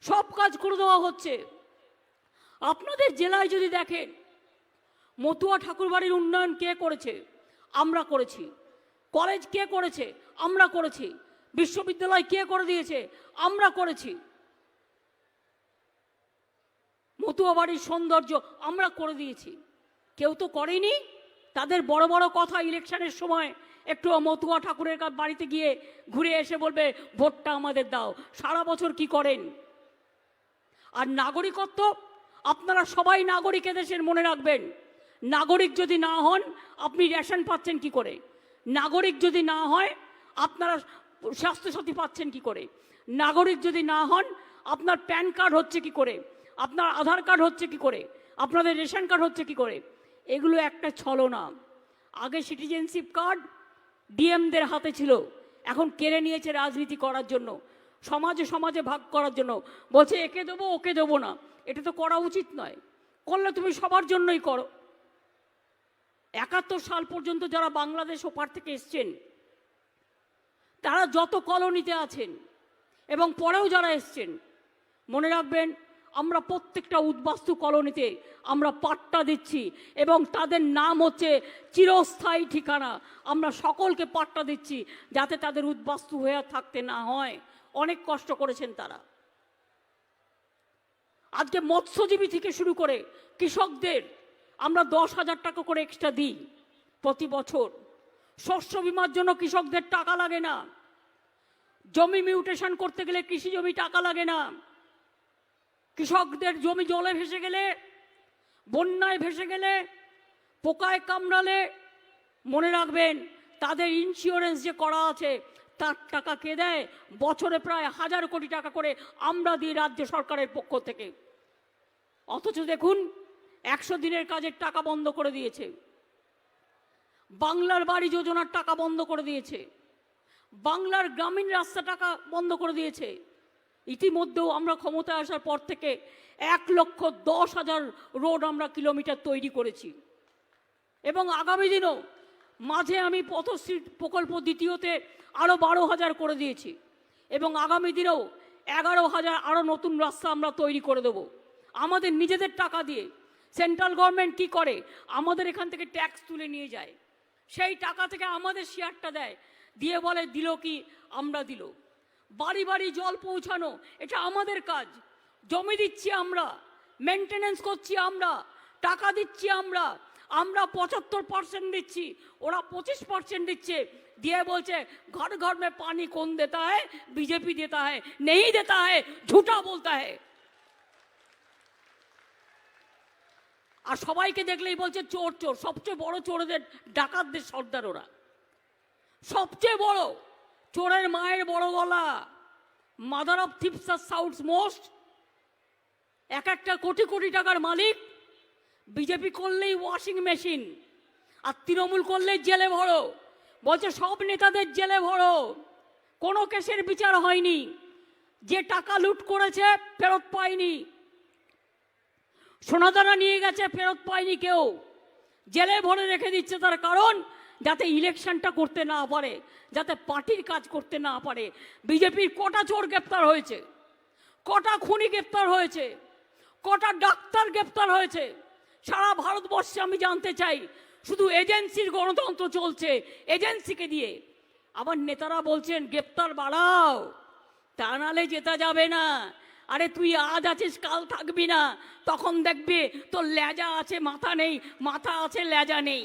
সব কাজ করে দেওয়া হচ্ছে। আপনাদের জেলায় যদি দেখেন, মতুয়া ঠাকুরবাড়ির উন্নয়ন কে করেছে? আমরা করেছি। কলেজ কে করেছে? আমরা করেছি। বিশ্ববিদ্যালয় কে করে দিয়েছে? আমরা করেছি। মতুয়া বাড়ির সৌন্দর্য আমরা করে দিয়েছি। কেউ তো করেনি? তাদের বড় বড় কথা ইলেকশনের সময় একটু মতুয়া ঠাকুরের বাড়িতে গিয়ে ঘুরে এসে বলবে, ভোটটা আমাদের দাও। সারা বছর কি করেন? আর নাগরিকত্ব, আপনারা সবাই নাগরিক এদেশের মনে রাখবেন। নাগরিক যদি না হন, আপনি রেশন পাচ্ছেন কি করে? নাগরিক যদি না হয়, আপনারা স্বাস্থ্যসাথী পাচ্ছেন কি করে? নাগরিক যদি না হন, আপনার প্যান কার্ড হচ্ছে কি করে? আপনার আধার কার্ড হচ্ছে কি করে? আপনাদের রেশন কার্ড হচ্ছে কি করে? এগুলো একটা ছলনা। আগে সিটিজেনশিপ কার্ড ডিএমদের হাতে ছিল। এখন কেড়ে নিয়েছে রাজনীতি করার জন্য। সমাজে সমাজে ভাগ করার জন্য। বলছে, একে দেবো, ওকে দেবো না। এটা তো করা উচিত নয়। করলে তুমি সবার জন্যই করো। একাত্তর সাল পর্যন্ত যারা বাংলাদেশ ওপার থেকে এসছেন, তারা যত কলোনিতে আছেন এবং পরেও যারা এসছেন, মনে রাখবেন, আমরা প্রত্যেকটা উদ্বাস্তু কলোনিতে আমরা পাট্টা দিচ্ছি এবং তাদের নাম হচ্ছে চিরস্থায়ী ঠিকানা। আমরা সকলকে পাট্টা দিচ্ছি যাতে তাদের উদ্বাস্তু হয়ে থাকতে না হয়। অনেক কষ্ট করেছেন তারা। আজকে মৎস্যজীবী থেকে শুরু করে কৃষকদের আমরা দশ হাজার টাকা করে এক্সট্রা দিই প্রতি বছর। শস্য বিমার জন্য কৃষকদের টাকা লাগে না। জমি মিউটেশন করতে গেলে কৃষি জমি টাকা লাগে না। কৃষকদের জমি জলে ভেসে গেলে, বন্যায় ভেসে গেলে, পোকায় কামড়ালে মনে রাখবেন, তাদের ইন্স্যুরেন্স যে করা আছে তার টাকা কে দেয়, বছরে প্রায় হাজার কোটি টাকা করে আমরা দিই রাজ্য সরকারের পক্ষ থেকে। অথচ দেখুন, একশো দিনের কাজের টাকা বন্ধ করে দিয়েছে। বাংলার বাড়ি যোজনার টাকা বন্ধ করে দিয়েছে। বাংলার গ্রামীণ রাস্তা টাকা বন্ধ করে দিয়েছে। ইতিমধ্যেও আমরা ক্ষমতায় আসার পর থেকে এক লক্ষ দশ হাজার রোড আমরা কিলোমিটার তৈরি করেছি। এবং আগামী দিনও মাঝে আমি পথশ্রী প্রকল্প দ্বিতীয়তে আরও বারো হাজার করে দিয়েছি এবং আগামী দিনেও এগারো হাজার আরও নতুন রাস্তা আমরা তৈরি করে দেব। আমাদের নিজেদের টাকা দিয়ে সেন্ট্রাল গভর্নমেন্ট কি করে? আমাদের এখান থেকে ট্যাক্স তুলে নিয়ে যায়। সেই টাকা থেকে আমাদের শেয়ারটা দেয়। দিয়ে বলে, দিল কি? আমরা দিল। বাড়ি বাড়ি জল পৌঁছানো, এটা আমাদের কাজ। জমি দিচ্ছি আমরা মেনটেনেন্স করছি আমরা, টাকা দিচ্ছি আমরা আমরা পঁচাত্তর পার্সেন্ট দিচ্ছি, ওরা পঁচিশ পার্সেন্ট দিচ্ছে। দিয়ে বলছে, ঘর ঘর মে পানি কোন দেতা হে বিজেপি দেতা হে নেই দেতা হে ঝুটা বলতা হে আর সবাইকে দেখলেই বলছে, চোর চোর। সবচেয়ে বড় চোরদের, ডাকাতদের সর্দার ওরা। সবচেয়ে বড়। চোরের মায়ের বড় গলা। মাদার অফ থিপস আর সাউথ মোস্ট এক একটা কোটি কোটি টাকার মালিক। বিজেপি করলেই ওয়াশিং মেশিন আর তৃণমূল করলেই জেলে ভরো। বলছে, সব নেতাদের জেলে ভরো। কোনো কেসের বিচার হয়নি। যে টাকা লুট করেছে, ফেরত পায়নি। সোনাদানা নিয়ে গেছে, ফেরত পায়নি কেউ। জেলে ভরে রেখে দিচ্ছে তার কারণ, যাতে ইলেকশনটা করতে না পারে, যাতে পার্টির কাজ করতে না পারে। বিজেপির কটা চোর গ্রেপ্তার হয়েছে? কটা খুনি গ্রেপ্তার হয়েছে? কটা ডাক্তার গ্রেপ্তার হয়েছে? সারা ভারতবর্ষে আমি জানতে চাই, শুধু এজেন্সির গণতন্ত্র চলছে, এজেন্সিকে দিয়ে। আবার নেতারা বলছেন, গ্রেপ্তার বাড়াও, তা নালে যেতে যাবে না। আরে তুই আজ আছিস, কাল থাকবি না। তখন দেখবে তোর লেজা আছে, মাথা নেই, মাথা আছে লেজা নেই।